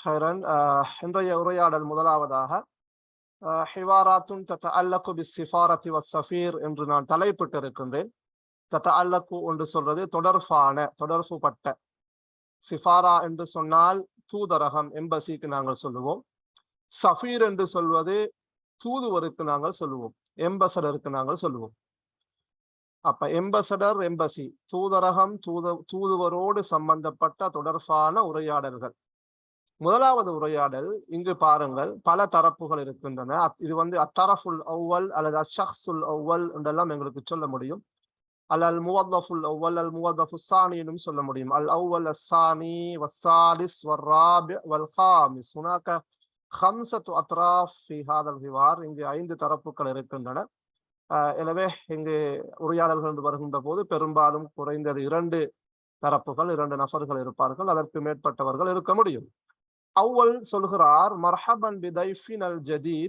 ஹைரன் இன்றைய உரையாடல் முதலாவதாக ஆஹ் ஹிவாராத்துன் தத்த அல்லக்கு பி சிஃபாரத்தி சஃபீர் என்று நான் தலைப்பிட்டிருக்கின்றேன் தத்த அல்லக்கு என்று சொல்றது தொடர்பான தொடர்பு பட்ட சிஃபாரா என்று சொன்னால் தூதரகம் எம்பசிக்கு நாங்கள் சொல்லுவோம் சஃபீர் என்று சொல்வது தூதுவருக்கு நாங்கள் சொல்லுவோம் எம்பசடருக்கு நாங்கள் சொல்லுவோம் அப்ப எம்பசடர் எம்பசி தூதரகம் தூத தூதுவரோடு சம்பந்தப்பட்ட தொடர்பான உரையாடல்கள் முதலாவது உரையாடல் இங்கு பாருங்கள் பல தரப்புகள் இருக்கின்றன. இது வந்து அத்தரஃபுல் அவ்வல் அல்லது அஷக்சுல் அவ்வல் என்றெல்லாம் எங்களுக்கு சொல்ல முடியும். அல் அல் முவத்தஃபுல் அவ்வல் அல் முவத்தஃபு சானினும் சொல்ல முடியும். அல் அவ்வல் அஸ்ஸானி வஸ்ஸாலிஸ் வர்ராபி வல் ஹாமிஸ் ஹுனாக ஹம்சத்து அத்ராஃப் ஃபி ஹாதல் ஹிவார். இங்கு ஐந்து தரப்புகள் இருக்கின்றன. எனவே இங்கு உரையாடல்கள் என்று வருகின்ற போது பெரும்பாலும் குறைந்தது இரண்டு தரப்புகள் இரண்டு நபர்கள் இருப்பார்கள். அதற்கு மேற்பட்டவர்கள் இருக்க முடியும். أول سلغرار مرحبا بضيفنا الجديد